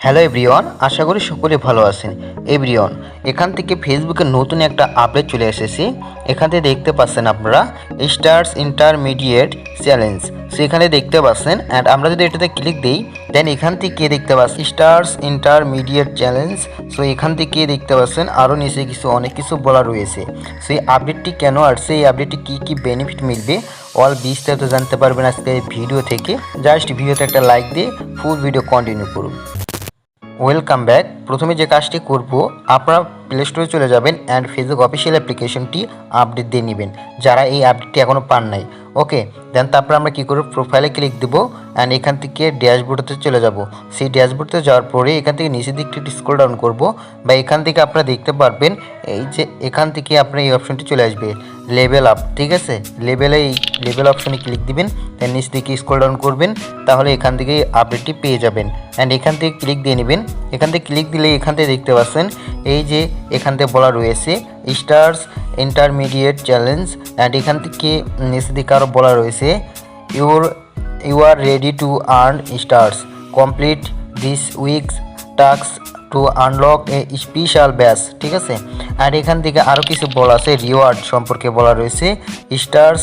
Hello everyone আশা করি সকলে ভালো আছেন। এভরিওয়ান এখান থেকে ফেসবুকে নতুন একটা আপডেট চলে এসেছে। এখান থেকে দেখতে পাচ্ছেন আপনারা স্টার্স ইন্টারমিডিয়েট চ্যালেঞ্জ সো এখানে দেখতে পাচ্ছেন অ্যান্ড আমরা যদি এটাতে ক্লিক দিই দেন এখান থেকে দেখতে পাচ্ছি স্টার্স ইন্টারমিডিয়েট চ্যালেঞ্জ সো এখান থেকে দেখতে পাচ্ছেন আরও নিচে কিছু, অনেক কিছু বলা রয়েছে। সেই আপডেটটি কেন আসছে, এই আপডেটটি কী কী বেনিফিট মিলবে অল বিস্তারিত জানতে পারবেন আজকে এই ভিডিও থেকে। জাস্ট ভিডিওতে একটা লাইক দিয়ে ফুল ভিডিও কন্টিনিউ করুন। ওয়েলকাম ব্যাক প্রথমে যে কাজটি করব আপনারা প্লে স্টোরে চলে যাবেন অ্যান্ড ফেসবুক অফিসিয়াল অ্যাপ্লিকেশনটি আপডেট দিয়ে নেবেন, যারা এই আপডেটটি এখনও পান নাই। ওকে দেন তারপর আমরা কী করব? প্রোফাইলে ক্লিক দেবো অ্যান্ড এখান থেকে ড্যাশবোর্ডতে চলে যাব। সেই ড্যাশবোর্ডতে যাওয়ার পরে এখান থেকে নিচের দিকটি স্ক্রল ডাউন করব বা এখান থেকে আপনারা দেখতে পারবেন, এই যে এখান থেকে আপনার এই অপশনটি চলে আসবে লেভেল আপ ঠিক আছে? লেভেলে এই লেভেল অপশনে ক্লিক দিবেন দেন নিচ দিকে স্ক্রল ডাউন করবেন, তাহলে এখান থেকে আপডেটটি পেয়ে যাবেন। অ্যান্ড এখান থেকে ক্লিক দিয়ে নেবেন। এখান থেকে ক্লিক দিলে এখান থেকে দেখতে পাচ্ছেন, এই যে এখান থেকে বলা রয়েছে, স্টার্স, ইন্টারমিডিয়েট চ্যালেঞ্জ অ্যান্ড এখান থেকে নিচের দিকে আরও বলা রয়েছে, your, you are ready to earn stars, complete this week's task to unlock a special badge, ঠিক আছে? আর এখান থেকে আরও কিছু বলা আছে, রিওয়ার্ড সম্পর্কে বলা রয়েছে, স্টার্স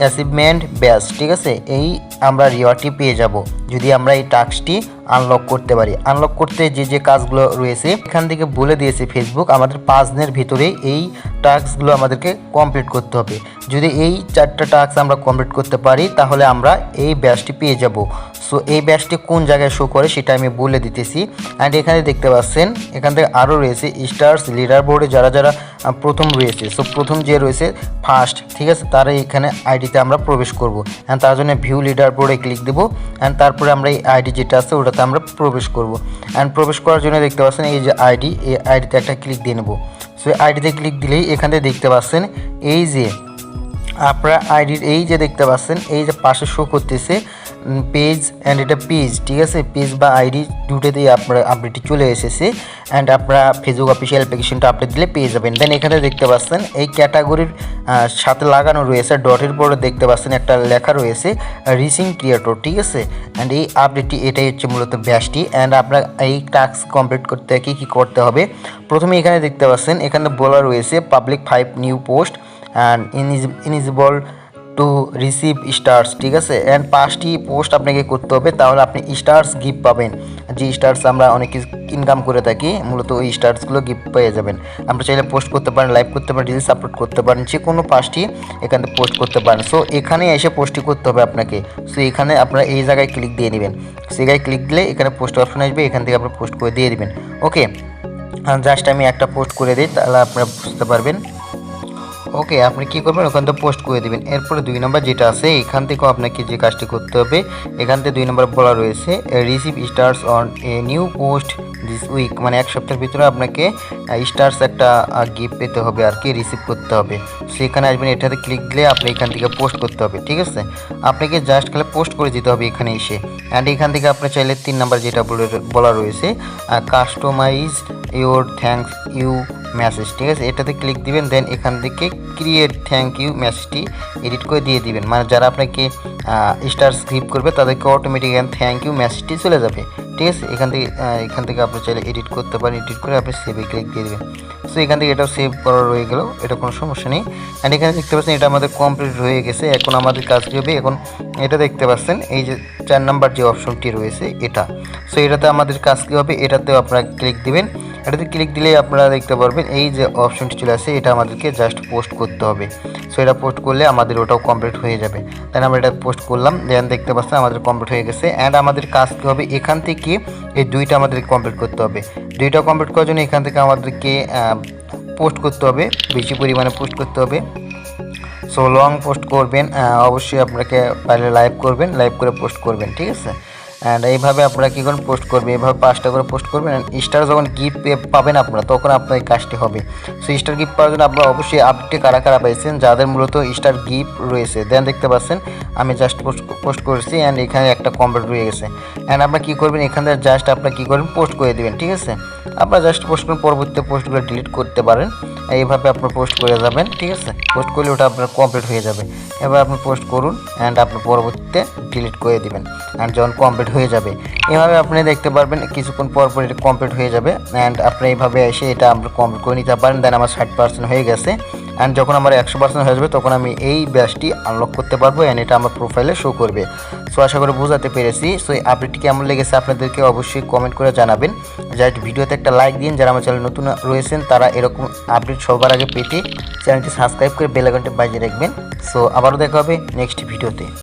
অ্যাচিভমেন্ট ব্যাচ, ঠিক আছে? এই আমরা রিওয়ার্ডটি পেয়ে যাব। যদি আমরা এই টাস্কটি আনলক করতে পারি। আনলক করতে যে যে কাজগুলো রয়েছে, এখান থেকে বলে দিয়েছে ফেসবুক আমাদের পাঁচ দিনের ভিতরে এই টাস্কগুলো আমাদেরকে কমপ্লিট করতে হবে। যদি এই চারটা টাস্ক আমরা কমপ্লিট করতে পারি, তাহলে আমরা এই ব্যাচটি পেয়ে যাব। সো এই ব্যাচটি কোন জায়গায় শো করে, সেটা আমি বলে দিতেছি। অ্যান্ড এখানে দেখতে পাচ্ছেন, এখান থেকে আরও রয়েছে স্টার্স লিডার বোর্ডে যারা যারা প্রথম রয়েছে। সো প্রথম যে রয়েছে ফার্স্ট ঠিক আছে? তারা এখানে আইডিতে আমরা প্রবেশ করব। অ্যান্ড তার জন্য ভিউ লিডার বোর্ডে ক্লিক দেবো। অ্যান্ড তারপরে আমরা এই আইডি যেটা আছে ওটাতে আমরা প্রবেশ করব। অ্যান্ড প্রবেশ করার জন্য দেখতে পাচ্ছেন এই যে আইডি এই আইডিতে একটা ক্লিক দিয়ে নেব। সো আইডিতে ক্লিক দিলেই এখান থেকে দেখতে পাচ্ছেন এই যে আপনারা আইডির এই যে দেখতে পাচ্ছেন, এই যে পাশে শো করতেছে পেজ অ্যান্ড এটা পেজ ঠিক আছে? পেজ বা আইডি দুটোতেই আপনারা আপডেটটি চলে এসেছে। অ্যান্ড আপনারা ফেসবুক অফিসিয়াল অ্যাপ্লিকেশনটা আপডেট দিলে পেয়ে যাবেন। দেন এখানে দেখতে পাচ্ছেন, এই ক্যাটাগরির সাথে লাগানো রয়েছে। ডটের পরে দেখতে পাচ্ছেন, একটা লেখা রয়েছে রিসিং ক্রিয়েটর ঠিক আছে? অ্যান্ড এই আপডেটটি এটাই হচ্ছে মূলত ব্যাসটি অ্যান্ড আপনার এই টাস্ক কমপ্লিট করতে কী কী করতে হবে? প্রথমে এখানে দেখতে পাচ্ছেন, এখানে বলা রয়েছে public five new post and eligible to receive stars ঠিক আছে? অ্যান্ড পাঁচটি পোস্ট আপনাকে করতে হবে, তাহলে আপনি স্টার্স গিফট পাবেন। যে স্টার্স আমরা অনেক ইনকাম করে থাকি, মূলত ওই স্টার্সগুলো গিফট পেয়ে যাবেন। আপনি চাইলে পোস্ট করতে পারেন লাইভ করতে পারেন রিলস আপলোড করতে পারেন, যে কোনো পাঁচটি এখান থেকে পোস্ট করতে পারেন। সো এখানে এসে পোস্টটি করতে হবে আপনাকে। সো এখানে আপনারা এই জায়গায় ক্লিক দিয়ে নেবেন। জায়গায় ক্লিক দিলে এখানে পোস্ট অপশন আসবে, এখান থেকে আপনার পোস্ট করে দিয়ে দিবেন। ওকে জাস্ট আমি একটা পোস্ট করে দিই, তাহলে আপনারা বুঝতে পারবেন। ওকে, আপনি কী করবেন? ওখান থেকে পোস্ট করে দেবেন। এরপরে দুই নম্বর যেটা আছে, এখান থেকেও আপনাকে যে কাজটি করতে হবে, এখান থেকে দুই নম্বর বলা রয়েছে receive stars on a new post this week মানে এক সপ্তাহের ভিতরে আপনাকে স্টার্স একটা গিফট পেতে হবে আর কি রিসিভ করতে হবে। সেখানে আসবেন, এটাতে ক্লিক দিলে আপনি এখান থেকে পোস্ট করতে হবে, ঠিক আছে? আপনাকে জাস্ট খালি পোস্ট করে দিতে হবে এখানে এসে। অ্যান্ড এখান থেকে আপনি চাইলে তিন নাম্বার যেটা বলে- রয়েছে customise your thanks you message, ঠিক আছে? এটাতে ক্লিক দিবেন, দেন এখান থেকে ক্রিয়েট থ্যাংক ইউ মেসেজটি এডিট করে দিয়ে দিবেন। মানে যারা আপনাকে স্টার স্ক্রিপ করবে, তাদেরকে অটোমেটিক এখানে থ্যাংক ইউ মেসেজটি চলে যাবে, ঠিক আছে? এখান থেকে এখান থেকে আপনি চাইলে এডিট করতে পারেন, এডিট করে আপনি সেভে ক্লিক দিয়ে দেবেন। সো এখান থেকে এটাও সেভ করা রয়ে গেল, এটা কোনো সমস্যা নেই। অ্যান্ড এখানে দেখতে পাচ্ছেন, এটা আমাদের কমপ্লিট হয়ে গেছে, এখন আমাদের কাজ কী হবে? এখন এটা দেখতে পাচ্ছেন, এই যে চার নাম্বার যে অপশনটি রয়েছে, এটা। সো এটাতে আমাদের কাজ কী হবে? এটাতেও আপনারা ক্লিক দিবেন। এটাতে ক্লিক দিলেই আপনারা দেখতে পারবেন, এই যে অপশনটি চলে আসে, এটা আমাদেরকে জাস্ট পোস্ট করতে হবে। সো এটা পোস্ট করলে আমাদের ওটাও কমপ্লিট হয়ে যাবে। দেন আমরা এটা পোস্ট করলাম দেন দেখতে পাচ্ছেন আমাদের কমপ্লিট হয়ে গেছে। অ্যান্ড আমাদের কাজ কী হবে? এখান থেকে এই দুইটা আমাদেরকে কমপ্লিট করতে হবে। দুইটা কমপ্লিট করার জন্য এখান থেকে আমাদেরকে পোস্ট করতে হবে, বেশি পরিমাণে পোস্ট করতে হবে। সো লং পোস্ট করবেন অবশ্যই আপনাকে পারলে লাইভ করবেন লাইভ করে পোস্ট করবেন, ঠিক আছে? অ্যান্ড এইভাবে আপনারা কী করেন পোস্ট করবেন এইভাবে পাঁচটা করে পোস্ট করবেন অ্যান্ড স্টার যখন গিফট পাবেন আপনারা, তখন আপনার এই কাজটি হবে। সো স্টার গিফট পাওয়ার জন্য আপনারা অবশ্যই আপডেটে কারা কারা পাইছেন, যাদের মূলত স্টার গিফট রয়েছে। দেন দেখতে পাচ্ছেন, আমি জাস্ট পোস্ট পোস্ট করেছি অ্যান্ড এখানে একটা কমপ্লিট রয়ে গেছে। অ্যান্ড আপনারা কী করবেন, এখান থেকে জাস্ট আপনারা কী করবেন পোস্ট করে দেবেন, ঠিক আছে? আপনারা জাস্ট পোস্ট করুন পরবর্তী পোস্টগুলো ডিলিট করতে পারেন। এইভাবে আপনার পোস্ট করে যাবেন, ঠিক আছে? পোস্ট করলে ওটা আপনার কমপ্লিট হয়ে যাবে। এবার আপনি পোস্ট করুন অ্যান্ড আপনি পরবর্তীতে ডিলিট করে দেবেন। অ্যান্ড যখন কমপ্লিট হয়ে যাবে। এভাবে আপনি দেখতে পারবেন কিছুক্ষণ পর পর এটা কমপ্লিট হয়ে যাবে অ্যান্ড আপনি এইভাবে এসে এটা আপনি কমপ্লিট করে নিতে পারেন। দেন আমার ষাট পার্সেন্ট হয়ে গেছে অ্যান্ড যখন আমার একশো পার্সেন্ট হয়ে যাবে, তখন আমি এই ব্যাচটি আনলক করতে পারব অ্যান্ড এটা আমার প্রোফাইলে শো করবে। সো আশা করে বোঝাতে পেরেছি। সো এই আপডেটটি কেমন লেগেছে আপনাদেরকে অবশ্যই কমেন্ট করে জানাবেন। জাস্ট ভিডিওতে একটা লাইক দিন। যারা আমার চ্যানেল নতুন রয়েছেন, তারা এরকম আপডেট সবার আগে পেতে চ্যানেলটি সাবস্ক্রাইব করে বেল আইকনটি বাজিয়ে রাখবেন। সো আবারও দেখা হবে নেক্সট ভিডিওতে।